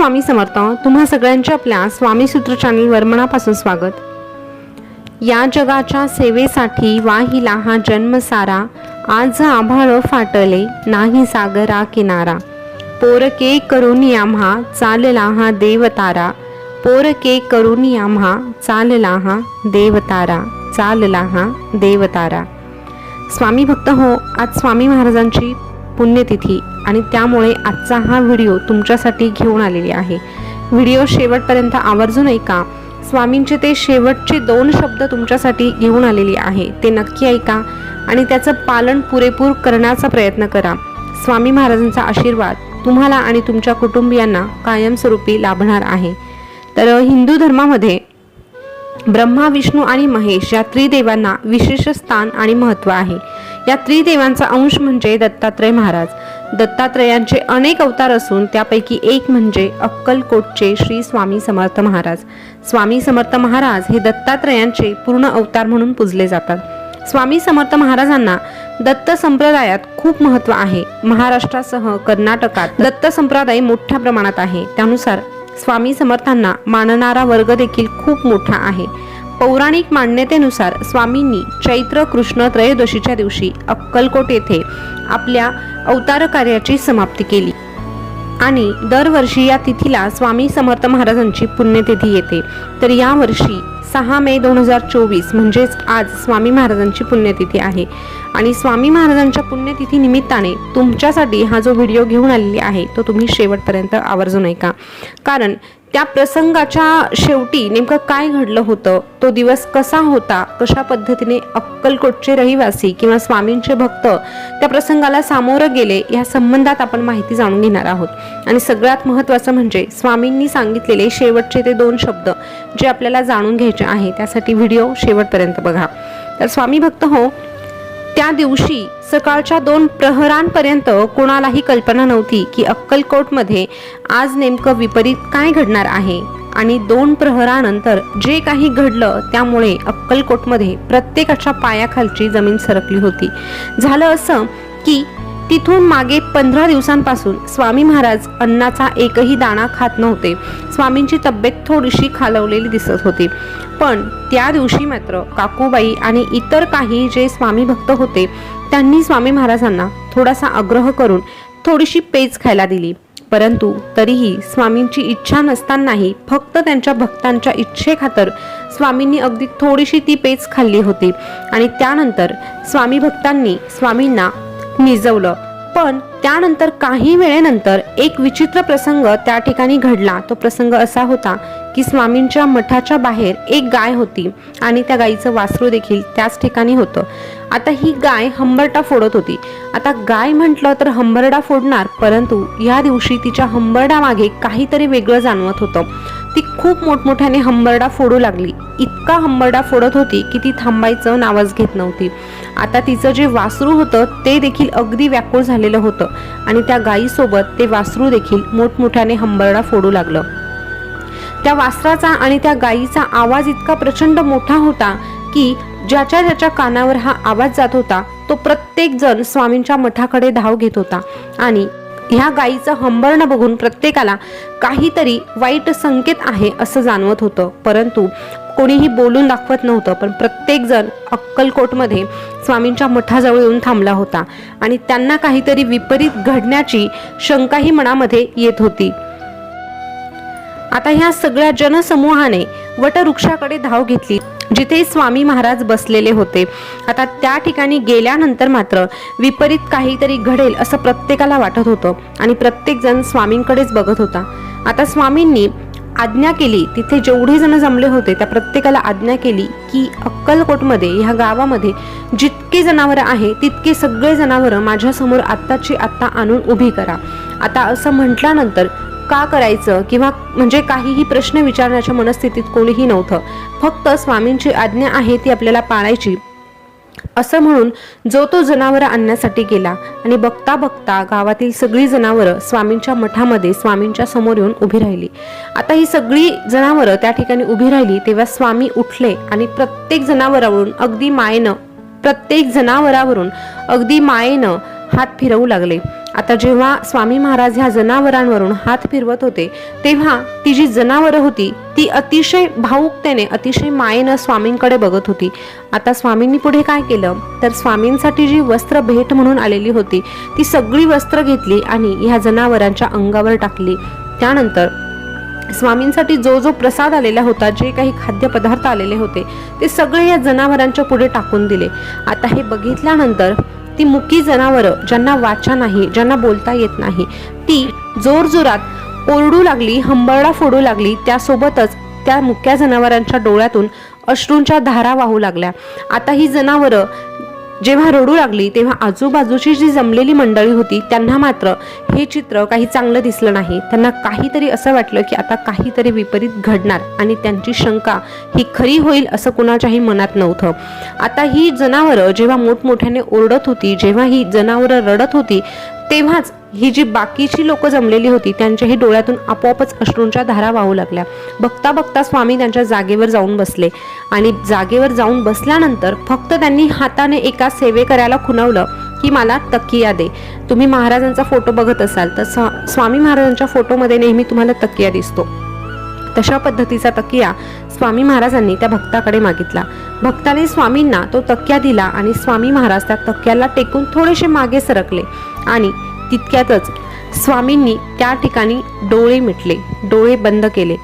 स्वामी समर्थ तुम्हा सगळ्यांच्या आपल्या स्वामी सूत्र चॅनलवर मनापासून स्वागत. या जगाच्या सेवेसाठी वाहिला हा जन्म सारा आज आभाळ फाटले नाही सागरा किनारा. पोरके करून आम्हा चालला हा देवतारा. पोरके करून आम्हा चालला हा देवतारा चालला हा देवतारा. स्वामी भक्त हो आज स्वामी महाराजांची पुण्यतिथी आणि त्यामुळे आजचा हा व्हिडिओ तुमच्यासाठी घेऊन आलेली आहे. व्हिडिओ शेवटपर्यंत आवर्जून ऐका. स्वामींचे ते शेवटचे दोन शब्द तुमच्यासाठी घेऊन आलेली आहे. ते नक्की ऐका आणि त्याचं पालन पुरेपूर करण्याचा प्रयत्न करा. स्वामी महाराजांचा आशीर्वाद तुम्हाला आणि तुमच्या कुटुंबियांना कायमस्वरूपी लाभणार आहे. तर हिंदू धर्मामध्ये ब्रह्मा विष्णू आणि महेश या त्रिदेवांना विशेष स्थान आणि महत्त्व आहे. या त्रिदेवांचा अंश म्हणजे दत्तात्रय महाराज. दत्तात्रयांचे अनेक अवतार असून त्यापैकी एक म्हणजे अक्कलकोटचे श्री स्वामी समर्थ महाराज. स्वामी समर्थ महाराज हे दत्तात्रयांचे पूर्ण अवतार म्हणून पूजले जातात. स्वामी समर्थ महाराजांना दत्त संप्रदायात खूप महत्त्व आहे. महाराष्ट्रासह कर्नाटकात दत्त संप्रदाय मोठ्या प्रमाणात आहे. त्यानुसार स्वामी समर्थांना मानणारा वर्ग देखील खूप मोठा आहे. पौराणिक मान्यतेनुसार स्वामींनी चैत्र कृष्ण त्रयोदशीच्या दिवशी अक्कलकोट येथे आपल्या अवतार कार्याची समाप्ती केली. आणि दरवर्षी या तिथीला स्वामी समर्थ महाराजांची पुण्यतिथी येते. तर यावर्षी सहा मे दोन हजार चोवीस म्हणजेच आज स्वामी महाराजांची पुण्यतिथी आहे. आणि स्वामी महाराजांच्या पुण्यतिथी निमित्ताने तुमच्यासाठी हा जो व्हिडिओ घेऊन आलेली आहे तो तुम्ही शेवटपर्यंत आवर्जून ऐका. कारण त्या प्रसंगाच्या शेवटी नेमकं काय घडलं होतं? तो दिवस कसा होता? कशा पद्धतीने अक्कलकोटचे रहिवासी किंवा स्वामींचे भक्त त्या प्रसंगाला सामोरं गेले या संबंधात आपण माहिती जाणून घेणार आहोत. आणि सगळ्यात महत्त्वाचं म्हणजे स्वामींनी सांगितलेले शेवटचे ते दोन शब्द जे आपल्याला जाणून घ्यायचे आहे त्यासाठी व्हिडिओ शेवटपर्यंत बघा. तर स्वामी भक्त हो त्या दिवशी सकाळच्या दोन प्रहरांपर्यंत कोणालाही कल्पना नव्हती की अक्कलकोटमध्ये आज नेमकं विपरीत काय घडणार आहे. आणि दोन प्रहरानंतर जे काही घडलं त्यामुळे अक्कलकोटमध्ये प्रत्येकाच्या पायाखालची जमीन सरकली होती. झालं असं की तिथून मागे पंधरा दिवसांपासून स्वामी महाराज अन्नाचा एकही दाणा खात नव्हते. स्वामींची तब्येत थोडीशी खालवलेली दिसत होती. पण त्या दिवशी मात्र काकूबाई आणि इतर काही जे स्वामी भक्त होते त्यांनी स्वामी महाराजांना थोडासा आग्रह करून थोडीशी पेज खायला दिली. परंतु तरीही स्वामींची इच्छा नसतानाही फक्त त्यांच्या भक्तांच्या इच्छेखातर स्वामींनी अगदी थोडीशी ती पेज खाल्ली होती आणि त्यानंतर स्वामी भक्तांनी स्वामींना निजवलं. पण त्यानंतर काही वेळेनंतर एक विचित्र प्रसंग त्या ठिकाणी घडला. तो प्रसंग असा होता की स्वामींच्या मठाच्या बाहेर एक गाय होती आणि त्या गायीचं वासरू देखील त्याच ठिकाणी होतं. आता ही गाय हंबरटा फोडत होती. आता गाय म्हटलं तर हंबरडा फोडणार परंतु या दिवशी तिच्या हंबरडा मागे काहीतरी वेगळं जाणवत होतं. ती खूप मोठमोठ्याने हंबरडा फोडू लागली. इतका हंबरडा फोडत होती की ती थांबायचं नावच घेत नव्हती. आता तिचं जे वासरू होतं ते देखील अगदी व्याकुळ झालेलं होतं. आणि त्या गायीसोबत ते वासरू देखील मोठमोठ्याने हंबरडा फोडू लागलं. त्या वासराचा आणि त्या गायीचा आवाज इतका प्रचंड मोठा होता की ज्याच्या ज्याच्या कानावर हा आवाज जात होता तो प्रत्येक जण स्वामींच्या मठाकडे धाव घेत होता. आणि ह्या गायीचं हंबरणं बघून प्रत्येकाला काहीतरी वाईट संकेत आहे असं जाणवत होतं. परंतु कोणीही बोलून दाखवत नव्हतं पण प्रत्येकजण अक्कलकोटमध्ये स्वामींच्या मठाजवळ येऊन थांबला होता आणि त्यांना काहीतरी विपरीत घडण्याची शंकाही मनामध्ये येत होती. आता ह्या सगळ्या जनसमूहाने वटवृक्षाकडे धाव घेतली जिथे स्वामी महाराज बसलेले होते. आता त्या ठिकाणी गेल्यानंतर मात्र विपरीत काहीतरी घडेल असं प्रत्येकाला वाटत होतं आणि प्रत्येकजण स्वामींकडेच बघत होता. आता स्वामींनी आज्ञा केली तिथे जेवढे जण जमले होते त्या प्रत्येकाला आज्ञा केली की अक्कलकोटमध्ये ह्या गावामध्ये जितके जनावरं आहे तितके सगळे जनावरं माझ्यासमोर आत्ताची आत्ता आणून उभी करा. आता असं म्हटल्यानंतर का करायचं किंवा म्हणजे काहीही प्रश्न विचारण्याच्या मनस्थितीत कोणीही नव्हतं. फक्त स्वामींची आज्ञा आहे ती आपल्याला पाळायची. असं म्हणून जो तो जनावरं आणण्यासाठी गेला आणि बघता बघता गावातील सगळी जनावरं स्वामींच्या मठामध्ये स्वामींच्या समोर येऊन उभी राहिली. आता ही सगळी जनावरं त्या ठिकाणी उभी राहिली तेव्हा स्वामी उठले आणि प्रत्येक जनावरावरून अगदी मायेनं प्रत्येक जनावरावरून अगदी मायेनं हात फिरवू लागले. आता जेव्हा स्वामी महाराज ह्या जनावरांवरून हात फिरवत होते तेव्हा ती जी जनावरं होती ती अतिशय भावुकतेने अतिशय मायेनं स्वामींकडे बघत होती. आता स्वामींनी पुढे काय केलं? तर स्वामींसाठी जी वस्त्र भेट म्हणून आलेली होती ती सगळी वस्त्र घेतली आणि ह्या जनावरांच्या अंगावर टाकली. त्यानंतर स्वामींसाठी जो जो प्रसाद आलेला होता जे काही खाद्यपदार्थ आलेले होते ते सगळे या जनावरांच्या पुढे टाकून दिले. आता हे बघितल्यानंतर ती मुकी जनावरं ज्यांना वाचा नाही ज्यांना बोलता येत नाही ती जोरजोरात ओरडू लागली हंबरडा फोडू लागली त्यासोबतच त्या मुक्या जनावरांच्या डोळ्यातून अश्रूंच्या धारा वाहू लागल्या. आता ही जनावरं जेव्हा रडू लागली तेव्हा आजूबाजूची जी जमलेली मंडळी होती त्यांना मात्र हे चित्र काही चांगलं दिसलं नाही. त्यांना काहीतरी असं वाटलं की आता काहीतरी विपरीत घडणार आणि त्यांची शंका ही खरी होईल असं कुणाच्याही मनात नव्हतं. आता ही जनावरं जेव्हा मोठमोठ्याने ओरडत होती जेव्हा ही जनावरं रडत होती तेव्हाच ही जी बाकीची लोक जमलेली होती त्यांच्याही डोळ्यातून आपोआपच अश्रूंच्या धारा वाहू लागल्या. बघता बघता स्वामी त्यांच्या जागेवर जाऊन बसले. आणि जागेवर जाऊन बसल्यानंतर फक्त त्यांनी हाताने एका सेवेकऱ्याला खुणवलं की मला तकिया दे. तुम्ही महाराजांचा फोटो बघत असाल तर स्वामी महाराजांच्या फोटोमध्ये नेहमी तुम्हाला तकिया दिसतो. तशा पद्धतीचा तकिया स्वामी महाराजांनी त्या भक्ताकडे मागितला. भक्ताने स्वामींना तो तक्या दिला आणि स्वामी महाराज त्या तक्याला टेकून थोडेसे मागे सरकले. आणि तितक्यातच स्वामींनी त्या ठिकाणी डोळे मिटले डोळे बंद केले.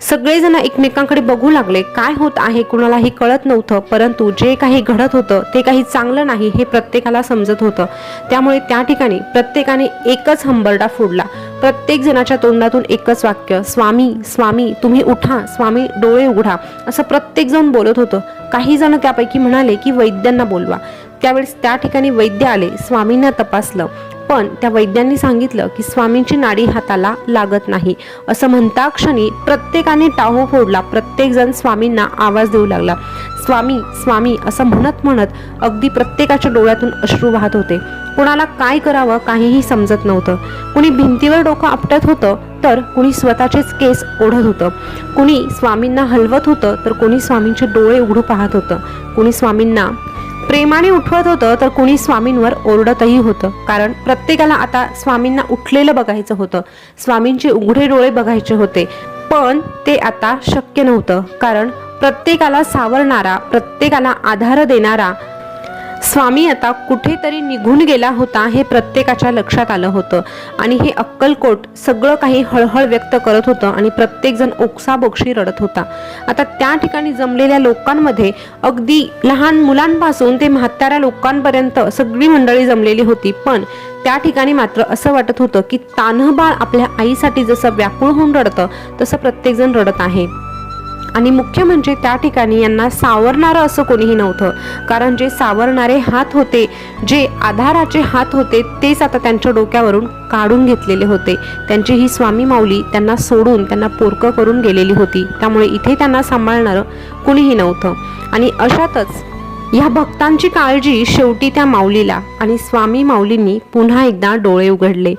सगळेजण एकमेकांकडे बघू लागले काय होत आहे कुणालाही कळत नव्हतं परंतु जे काही घडत होतं ते काही चांगलं नाही हे प्रत्येकाला समजत होतं. त्यामुळे त्या ठिकाणी प्रत्येकाने एकच हंबरडा फोडला. प्रत्येक जणाच्या तोंडातून एकच वाक्य स्वामी स्वामी तुम्ही उठा स्वामी डोळे उघडा असं प्रत्येक जण बोलत होतं. काही जण त्यापैकी म्हणाले की वैद्यांना बोलवा. त्यावेळेस त्या ठिकाणी वैद्य आले स्वामींना तपासलं. पण त्या वैद्यांनी सांगितलं की स्वामींची नाडी हाताला लागत नाही. असं म्हणता क्षणी प्रत्येकाने टाहो फोडला प्रत्येक जण स्वामींना आवाज देऊ लागला. स्वामी स्वामी असं म्हणत म्हणत अगदी प्रत्येकाच्या डोळ्यातून अश्रू वाहत होते. कुणाला काय करावं काहीही समजत नव्हतं. कुणी भिंतीवर डोकं आपटत होतं तर कुणी स्वतःचेच केस ओढत होतं. कुणी स्वामींना हलवत होतं तर कुणी स्वामींचे डोळे उघडू पाहत होतं. कुणी स्वामींना प्रेमाने उठवत होतं तर कुणी स्वामींवर ओरडतही होतं. कारण प्रत्येकाला आता स्वामींना उठलेलं बघायचं होतं. स्वामींचे उघडे डोळे बघायचे होते. पण ते आता शक्य नव्हतं. कारण प्रत्येकाला सावरणारा प्रत्येकाला आधार देणारा स्वामी आता कुठेतरी निघून गेला होता हे प्रत्येकाच्या लक्षात आलं होतं. आणि हे अक्कलकोट सगळं काही हळहळ व्यक्त करत होतं आणि प्रत्येकजण ओक्साबोक्षी रडत होता. आता त्या ठिकाणी जमलेल्या लोकांमध्ये अगदी लहान मुलांपासून ते म्हाताऱ्या लोकांपर्यंत सगळी मंडळी जमलेली होती. पण त्या ठिकाणी मात्र असं वाटत होतं की तान्हबाळ आपल्या आईसाठी जसं व्याकुळ होऊन रडतं तसं प्रत्येकजण रडत आहे. आणि मुख्य म्हणजे त्या ठिकाणी यांना सावरणारं असं कोणीही नव्हतं. कारण जे सावरणारे हात होते जे आधाराचे हात होते तेच आता त्यांच्या डोक्यावरून काढून घेतलेले होते. त्यांची ही स्वामी माऊली त्यांना सोडून त्यांना पोरकं करून गेलेली होती. त्यामुळे इथे त्यांना सांभाळणारं कुणीही नव्हतं. आणि अशातच या भक्तांची काळजी शेवटी त्या माऊलीला आणि स्वामी माऊलींनी पुन्हा एकदा डोळे उघडले.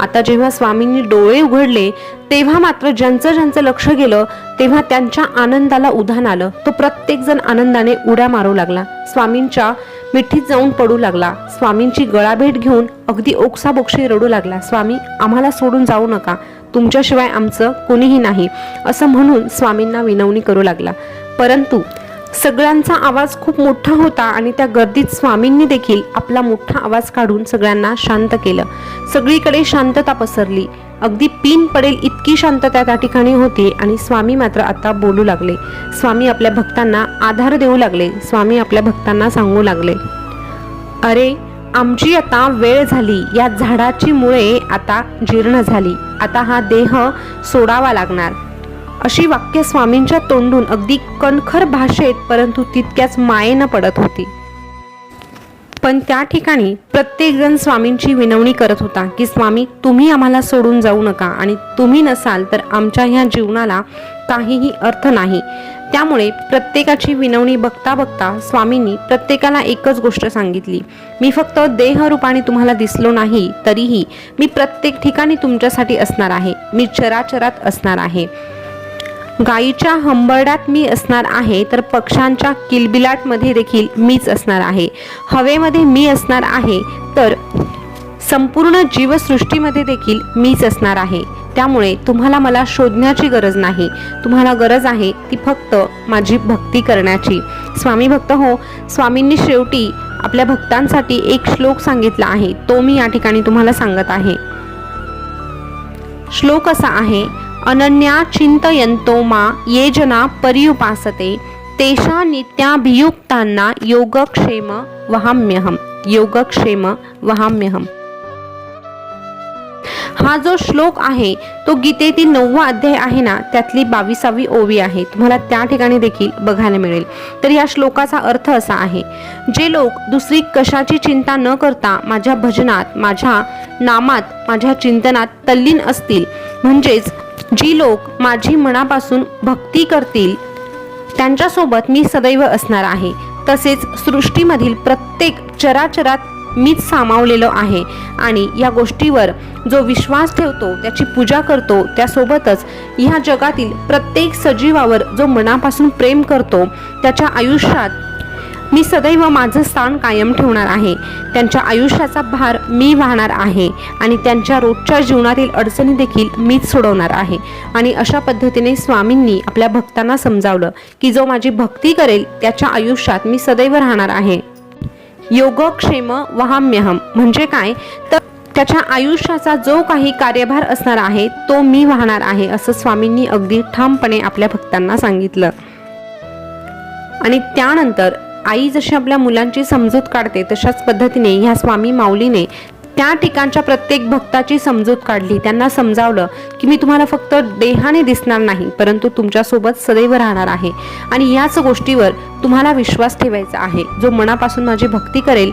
आता जेव्हा स्वामींनी डोळे उघडले तेव्हा मात्र ज्यांचं ज्यांचं लक्ष गेलं तेव्हा त्यांच्या आनंदाला उधाण आलं. तो प्रत्येकजण आनंदाने उड्या मारू लागला. स्वामींच्या मिठीत जाऊन पडू लागला. स्वामींची गळाभेट घेऊन अगदी ओक्साबोक्षी रडू लागला. स्वामी आम्हाला सोडून जाऊ नका. तुमच्याशिवाय आमचं कोणीही नाही. असं म्हणून स्वामींना विनवणी करू लागला. परंतु सगळ्यांचा आवाज खूप मोठा होता आणि त्या गर्दीत स्वामींनी देखील आपला मोठा आवाज काढून सगळ्यांना शांत केलं. सगळीकडे शांतता पसरली. अगदी पिन पडेल इतकी शांतता त्या ठिकाणी होती आणि स्वामी मात्र आता बोलू लागले. स्वामी आपल्या भक्तांना आधार देऊ लागले. स्वामी आपल्या भक्तांना सांगू लागले. अरे आमची आता वेळ झाली. या झाडाची मुळे आता जीर्ण झाली. आता हा देह सोडावा लागणार. अशी वाक्य स्वामींच्या तोंडून अगदी कणखर भाषेत परंतु तितक्याच मायेनं पडत होती. पण त्या ठिकाणी प्रत्येकजण स्वामींची विनवणी करत होता की स्वामी तुम्ही आम्हाला सोडून जाऊ नका आणि तुम्ही नसाल तर आमच्या ह्या जीवनाला काहीही अर्थ नाही. त्यामुळे प्रत्येकाची विनवणी बघता बघता स्वामींनी प्रत्येकाला एकच गोष्ट सांगितली. मी फक्त देहरूपाने तुम्हाला दिसलो नाही तरीही मी प्रत्येक ठिकाणी तुमच्यासाठी असणार आहे. मी चराचरात असणार आहे. गायीच्या हंबरड्यात मी असणार आहे तर पक्ष्यांच्या किलबिलाटमध्ये देखील मीच असणार आहे. हवेमध्ये मी असणार आहे तर संपूर्ण जीवसृष्टीमध्ये देखील मीच असणार आहे. त्यामुळे तुम्हाला मला शोधण्याची गरज नाही. तुम्हाला गरज आहे ती फक्त माझी भक्ती करण्याची. स्वामी भक्त हो स्वामींनी शेवटी आपल्या भक्तांसाठी एक श्लोक सांगितला आहे. तो मी या ठिकाणी तुम्हाला सांगत आहे. श्लोक असा आहे अनन्या चिंतयंतो मा ये जना पर्युपासते तेषा नित्याभियुक्तांना योगक्षेम वहाम्यहम योगक्षेम वहाम्यहम. हा जो श्लोक आहे तो गीतेतील नववा अध्याय आहे ना त्यातली बावीसावी ओवी आहे. तुम्हाला त्या ठिकाणी देखील बघायला मिळेल. तर या श्लोकाचा अर्थ असा आहे जे लोक दुसरी कशाची चिंता न करता माझ्या भजनात माझ्या नामात माझ्या चिंतनात तल्लीन असतील म्हणजेच जी लोक माझी मनापासून भक्ती करतील त्यांच्यासोबत मी सदैव असणार आहे. तसेच सृष्टीमधील प्रत्येक चराचरात मीच सामावलेलो आहे आणि या गोष्टीवर जो विश्वास ठेवतो त्याची पूजा करतो त्यासोबतच ह्या जगातील प्रत्येक सजीवावर जो मनापासून प्रेम करतो त्याच्या आयुष्यात मी सदैव माझं स्थान कायम ठेवणार आहे. त्यांच्या आयुष्याचा भार मी वाहणार आहे आणि त्यांच्या रोजच्या जीवनातील अडचणी देखील मीच सोडवणार आहे. आणि अशा पद्धतीने स्वामींनी आपल्या भक्तांना समजावलं की जो माझी भक्ती करेल त्याच्या आयुष्यात मी सदैव राहणार आहे. योगक्षेम वहाम्यहम. म्हणजे काय? तर त्याच्या आयुष्याचा जो काही कार्यभार असणार आहे तो मी वाहणार आहे असं स्वामींनी अगदी ठामपणे आपल्या भक्तांना सांगितलं. आणि त्यानंतर आई जशी आपल्या मुलांची समजूत काढते तशाच पद्धतीने ह्या स्वामी माऊलीने त्या ठिकाणच्या प्रत्येक भक्ताची समजूत काढली. त्यांना समजावलं की मी तुम्हाला फक्त देहाने दिसणार नाही परंतु तुमच्यासोबत सदैव राहणार आहे. आणि याच गोष्टीवर तुम्हाला विश्वास ठेवायचा आहे. जो मनापासून माझी भक्ती करेल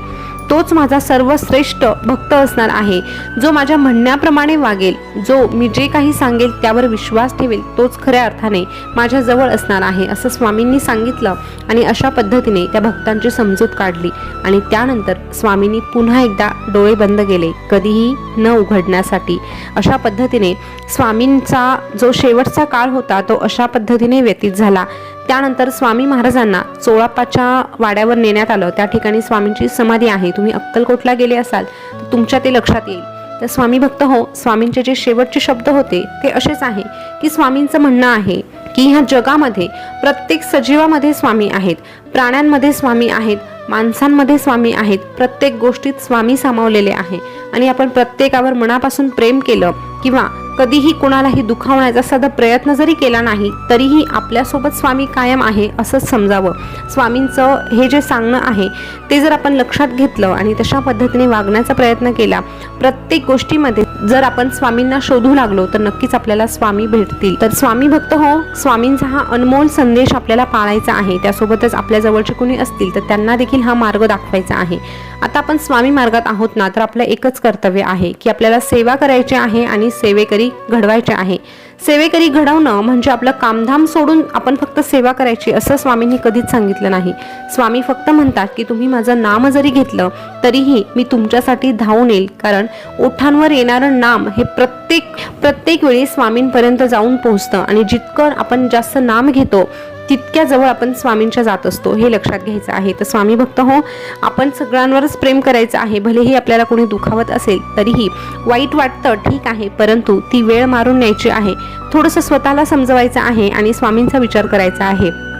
तोच माझा सर्वश्रेष्ठ भक्त असणार आहे. जो माझ्या म्हणण्याप्रमाणे वागेल जो मी जे काही सांगेल त्यावर विश्वास ठेवेल तोच खऱ्या अर्थाने माझ्या जवळ असणार आहे असं स्वामींनी सांगितलं आणि अशा पद्धतीने त्या भक्तांची समजूत काढली. आणि त्यानंतर स्वामींनी पुन्हा एकदा डोळे बंद केले कधीही न उघडण्यासाठी. अशा पद्धतीने स्वामींचा जो शेवटचा काळ होता तो अशा पद्धतीने व्यतीत झाला. त्यानंतर स्वामी महाराजांना चोळापाच्या वाड्यावर नेण्यात आलं. त्या ठिकाणी स्वामींची समाधी आहे. तुम्ही अक्कलकोटला गेले असाल तर तुमच्या ते लक्षात येईल. तर स्वामी भक्त हो स्वामींचे जे शेवटचे शब्द होते ते असेच आहे की स्वामींचं म्हणणं आहे की ह्या जगामध्ये प्रत्येक सजीवामध्ये स्वामी आहेत प्राण्यांमध्ये स्वामी आहेत माणसांमध्ये स्वामी आहेत प्रत्येक गोष्टीत स्वामी सामावलेले आहे. आणि आपण प्रत्येकावर मनापासून प्रेम केलं किंवा कधीही कोणालाही दुखावण्याचा सदा प्रयत्न जरी केला नाही तरीही आपल्यासोबत स्वामी कायम आहे असंच समजावं. स्वामींचं हे जे सांगणं आहे ते जर आपण लक्षात घेतलं आणि तशा पद्धतीने वागण्याचा प्रयत्न केला प्रत्येक गोष्टीमध्ये जर आपण स्वामींना शोधू लागलो तर नक्कीच आपल्याला स्वामी भेटतील. तर स्वामी भक्त हो स्वामींचा हा अनमोल संदेश आपल्याला पाळायचा आहे. त्यासोबतच आपल्या जवळचे कोणी असतील तर त्यांना देखील हा मार्ग दाखवायचा आहे. आता आपण स्वामी मार्गात आहोत ना तर आपलं एकच कर्तव्य आहे की आपल्याला सेवा करायची आहे आणि सेवेकरी घडवायचे आहे. सेवेकरी घडवणं म्हणजे आपलं कामधाम सोडून आपण फक्त सेवा करायची असं स्वामींनी कधीच सांगितलं नाही. स्वामी फक्त म्हणतात की तुम्ही माझं नाम जरी घेतलं तरीही मी तुमच्यासाठी धावून येईल. कारण ओठांवर येणारं नाम हे प्रत्येक प्रत्येक वेळी स्वामींपर्यंत जाऊन पोहोचतं. आणि जितकं आपण जास्त नाम घेतो तितक्या जवळ आपण स्वामींच्या जात असतो हे लक्षात घ्यायचं आहे. तर स्वामी भक्त हो आपण सगळ्यांवरच प्रेम करायचं आहे. भलेही आपल्याला कोणी दुखावत असेल तरीही वाईट वाटतं ठीक आहे. परंतु ती वेळ मारून न्यायची आहे. थोडंसं स्वतःला समजवायचं आहे आणि स्वामींचा विचार करायचा आहे.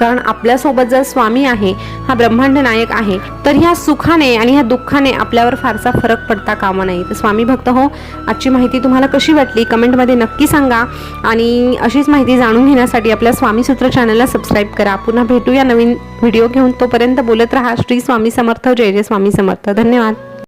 कारण आपल्यासोबत जर स्वामी आहे हा ब्रह्मांड नायक आहे तर ह्या सुखाने आणि ह्या दुःखाने आपल्यावर फारसा फरक पडता कामा नाही तर स्वामी भक्त हो आजची माहिती तुम्हाला कशी वाटली कमेंटमध्ये नक्की सांगा आणि अशीच माहिती जाणून घेण्यासाठी आपल्या स्वामी सूत्र चॅनलला सबस्क्राईब करा. पुन्हा भेटूया नवीन व्हिडिओ घेऊन. तोपर्यंत बोलत राहा. श्री स्वामी समर्थ. जय जय स्वामी समर्थ. धन्यवाद.